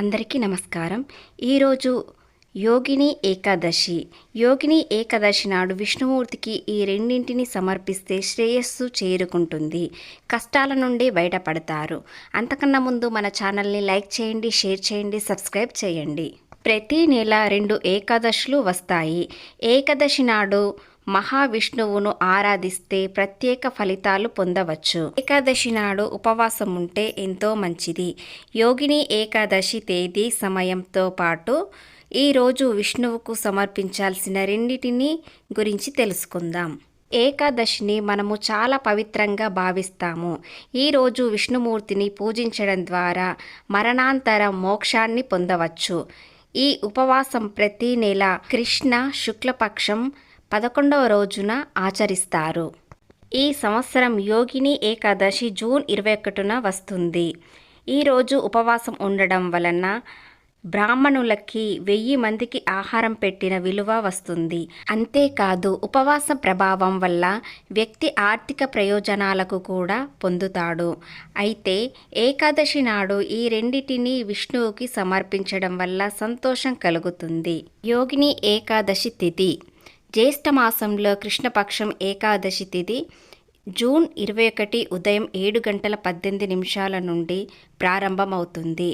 అందరికీ నమస్కారం. ఈరోజు యోగిని ఏకాదశి. యోగిని ఏకాదశి నాడు విష్ణుమూర్తికి ఈ రెండింటిని సమర్పిస్తే శ్రేయస్సు చేరుకుంటుంది. కష్టాల నుండి బయటపడతారు. అంతకన్నా ముందు మన ఛానల్ని లైక్ చేయండి షేర్ చేయండి సబ్స్క్రైబ్ చేయండి. ప్రతి నెల రెండు ఏకాదశులు వస్తాయి. ఏకాదశి నాడు మహావిష్ణువును ఆరాధిస్తే ప్రత్యేక ఫలితాలు పొందవచ్చు. ఏకాదశి నాడు ఉపవాసం ఉంటే ఎంతో మంచిది. యోగిని ఏకాదశి తేదీ సమయంతో పాటు ఈరోజు విష్ణువుకు సమర్పించాల్సిన రెండిటిని గురించి తెలుసుకుందాం. ఏకాదశిని మనము చాలా పవిత్రంగా భావిస్తాము. ఈరోజు విష్ణుమూర్తిని పూజించడం ద్వారా మరణాంతర మోక్షాన్ని పొందవచ్చు. ఈ ఉపవాసం ప్రతి నెల కృష్ణ శుక్లపక్షం పదకొండవ రోజున ఆచరిస్తారు. ఈ సంవత్సరం యోగిని ఏకాదశి జూన్ ఇరవై ఒకటిన వస్తుంది. ఈరోజు ఉపవాసం ఉండడం వలన బ్రాహ్మణులకి వెయ్యి మందికి ఆహారం పెట్టిన విలువ వస్తుంది. అంతేకాదు ఉపవాస ప్రభావం వల్ల వ్యక్తి ఆర్థిక ప్రయోజనాలకు కూడా పొందుతాడు. అయితే ఏకాదశి నాడు ఈ రెండిటిని విష్ణువుకి సమర్పించడం వల్ల సంతోషం కలుగుతుంది. యోగిని ఏకాదశి తిథి. జ్యేష్ఠ మాసంలో కృష్ణపక్షం ఏకాదశి తిథి జూన్ ఇరవై ఒకటి ఉదయం ఏడు గంటల పద్దెనిమిది నిమిషాల నుండి ప్రారంభమవుతుంది.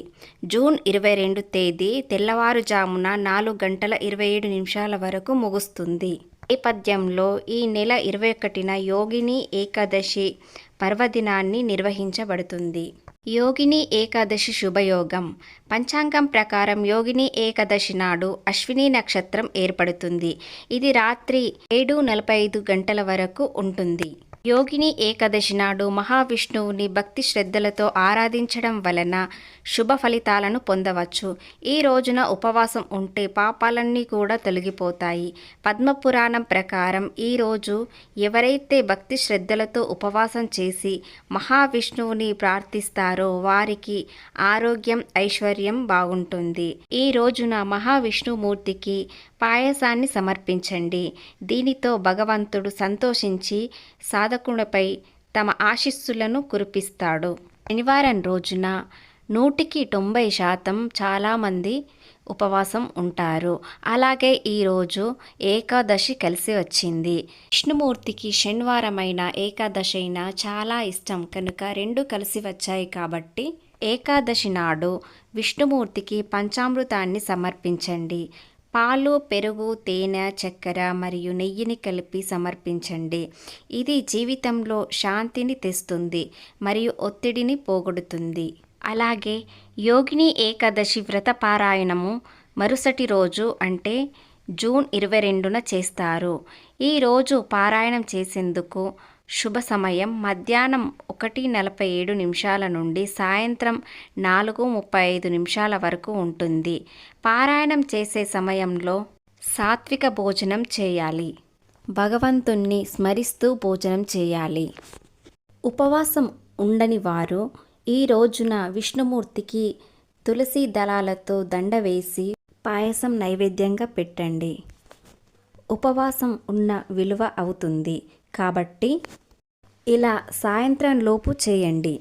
జూన్ ఇరవై రెండు తేదీ తెల్లవారుజామున నాలుగు గంటల ఇరవై ఏడు నిమిషాల వరకు ముగుస్తుంది. నేపథ్యంలో ఈ నెల ఇరవై ఒకటిన యోగిని ఏకాదశి పర్వదినాన్ని నిర్వహించబడుతుంది. యోగిని ఏకాదశి శుభయోగం. పంచాంగం ప్రకారం యోగిని ఏకాదశి నాడు అశ్విని నక్షత్రం ఏర్పడుతుంది. ఇది రాత్రి ఏడు నలభై ఐదు గంటల వరకు ఉంటుంది. యోగిని ఏకాదశి నాడు మహావిష్ణువుని భక్తి శ్రద్ధలతో ఆరాధించడం వలన శుభ ఫలితాలను పొందవచ్చు. ఈ రోజున ఉపవాసం ఉంటే పాపాలన్నీ కూడా తొలగిపోతాయి. పద్మపురాణం ప్రకారం ఈరోజు ఎవరైతే భక్తి శ్రద్ధలతో ఉపవాసం చేసి మహావిష్ణువుని ప్రార్థిస్తారో వారికి ఆరోగ్యం ఐశ్వర్యం బాగుంటుంది. ఈ రోజున మహావిష్ణుమూర్తికి పాయసాన్ని సమర్పించండి. దీనితో భగవంతుడు సంతోషించి సాధకునిపై తమ ఆశీస్సులను కురిపిస్తాడు. శనివారం రోజున నూటికి తొంభై శాతం చాలామంది ఉపవాసం ఉంటారు. అలాగే ఈరోజు ఏకాదశి కలిసి వచ్చింది. విష్ణుమూర్తికి శనివారమైన ఏకాదశి అయినా చాలా ఇష్టం. కనుక రెండు కలిసి వచ్చాయి కాబట్టి ఏకాదశి నాడు విష్ణుమూర్తికి పంచామృతాన్ని సమర్పించండి. పాలు పెరుగు తేనె చక్కెర మరియు నెయ్యిని కలిపి సమర్పించండి. ఇది జీవితంలో శాంతిని తెస్తుంది మరియు ఒత్తిడిని పోగొడుతుంది. అలాగే యోగిని ఏకాదశి వ్రత పారాయణము మరుసటి రోజు అంటే జూన్ ఇరవై రెండున చేస్తారు. ఈరోజు పారాయణం చేసేందుకు శుభ సమయం మధ్యాహ్నం ఒకటి నలభై ఏడు నిమిషాల నుండి సాయంత్రం నాలుగు ముప్పై ఐదు నిమిషాల వరకు ఉంటుంది. పారాయణం చేసే సమయంలో సాత్విక భోజనం చేయాలి. భగవంతుణ్ణి స్మరిస్తూ భోజనం చేయాలి. ఉపవాసం ఉండని వారు ఈ రోజున విష్ణుమూర్తికి తులసి దళాలతో దండ వేసి పాయసం నైవేద్యంగా పెట్టండి. ఉపవాసం ఉన్న విలువ అవుతుంది. కాబట్టి ఇలా సాయంత్రం లోపు చేయండి.